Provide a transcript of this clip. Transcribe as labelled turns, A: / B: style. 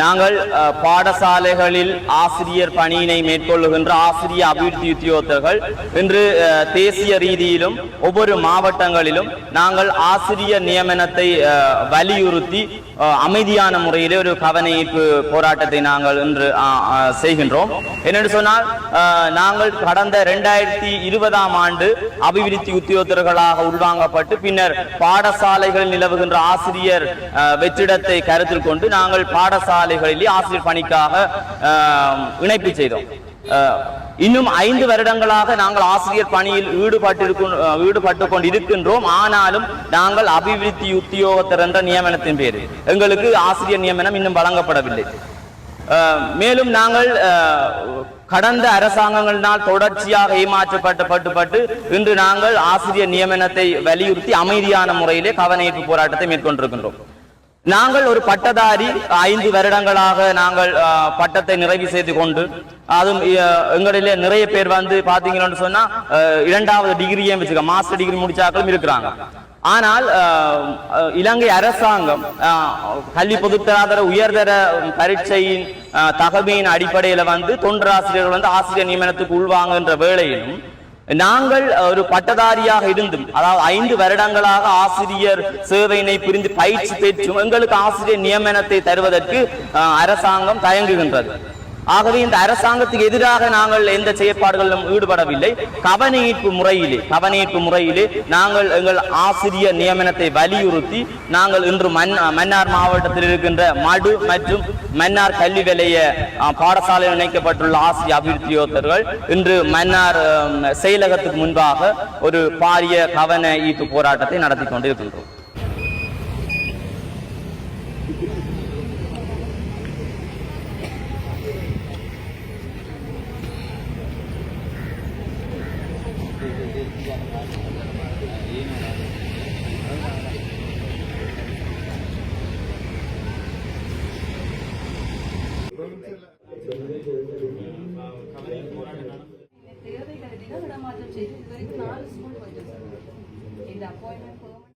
A: நாங்கள் பாடசாலைகளில் ஆசிரியர் பணியினை மேற்கொள்ளுகின்ற ஆசிரிய அபிவிருத்தி உத்தியோகத்தர்கள் இன்று தேசிய ரீதியிலும் ஒவ்வொரு மாவட்டங்களிலும் நாங்கள் ஆசிரியர் நியமனத்தை வலியுறுத்தி அமைதியான முறையிலே ஒரு கவனஈர்ப்பு போராட்டத்தை நாங்கள் இன்று செய்கின்றோம். என்னென்று சொன்னால் நாங்கள் கடந்த இரண்டாயிரத்தி இருபதாம் ஆண்டு அபிவிருத்தி உத்தியோகத்தர்களாக உள்வாங்கப்பட்டு பின்னர் பாடசாலைகளில் நிலவுகின்ற ஆசிரியர் வெற்றிடத்தை கருத்தில் கொண்டு நாங்கள் பாடசாலைகளிலே ஆசிரியர் பணிக்காக இணைப்பு செய்தோம். இன்னும் ஐந்து வருடங்களாக நாங்கள் ஆசிரியர் பணியில் ஈடுபட்டிருக்கும் ஈடுபட்டு கொண்டு இருக்கின்றோம் ஆனாலும் நாங்கள் அபிவிருத்தி உத்தியோகத்தர் என்ற நியமனத்தின் பேரில் எங்களுக்கு ஆசிரியர் நியமனம் இன்னும் வழங்கப்படவில்லை. மேலும் நாங்கள் கடந்த அரசாங்கங்களினால் தொடர்ச்சியாக ஏமாற்றப்பட்டு இன்று நாங்கள் ஆசிரியர் நியமனத்தை வலியுறுத்தி அமைதியான முறையிலே கவனஈர்ப்பு போராட்டத்தை மேற்கொண்டிருக்கின்றோம். நாங்கள் ஒரு பட்டதாரி ஐந்து வருடங்களாக நாங்கள் அஹ், பட்டத்தை நிறைவு செய்து கொண்டு அதுவும் அஹ், எங்களிலே நிறைய பேர் வந்து பாத்தீங்கன்னு சொன்னா அஹ், இரண்டாவது டிகிரியே வச்சுக்க மாஸ்டர் டிகிரி முடிச்சாக்களும் இருக்கிறாங்க. ஆனால் இலங்கை அரசாங்கம் கல்வி பொதுத்தராதர உயர்தர பரீட்சையின் அஹ், தகமையின் அடிப்படையில வந்து தொண்டராசிரியர்கள் வந்து ஆசிரியர் நியமனத்துக்கு உள்வாங்குகின்ற வேளையிலும் நாங்கள் ஒரு பட்டதாரியாக இருந்தும் அதாவது ஐந்து வருடங்களாக ஆசிரியர் சேவையினை புரிந்து பயிற்சி பெற்றும் எங்களுக்கு ஆசிரியர் நியமனத்தை தருவதற்கு அஹ், அரசாங்கம் தயங்குகின்றது. ஆகவே இந்த அரசாங்கத்துக்கு எதிராக நாங்கள் எந்த செயற்பாடுகளிலும் ஈடுபடவில்லை. கவனஈர்ப்பு முறையிலே கவனஈர்ப்பு முறையிலே நாங்கள் எங்கள் ஆசிரியர் நியமனத்தை வலியுறுத்தி நாங்கள் இன்று மன்னார் மாவட்டத்தில் இருக்கின்ற மடு மற்றும் மன்னார் கல்வி நிலைய பாடசாலையில் இணைக்கப்பட்டுள்ள ஆசிரியர் அபிவிருத்தியோத்தர்கள் இன்று மன்னார் செயலகத்துக்கு முன்பாக ஒரு பாரிய கவன ஈர்ப்பு போராட்டத்தை நடத்தி கொண்டிருக்கின்றோம்.
B: ತೆಗೆದಿದ್ದಾರೆ ದಿನಗಳ ಮಾತ್ರ ಇದು ನಾಲ್ಕು ಸ್ಕೂಲ್ ಹೋಯ್ತು ಸರ್ ಇದು ಅಪಾಯಿಂಟ್ಮೆಂಟ್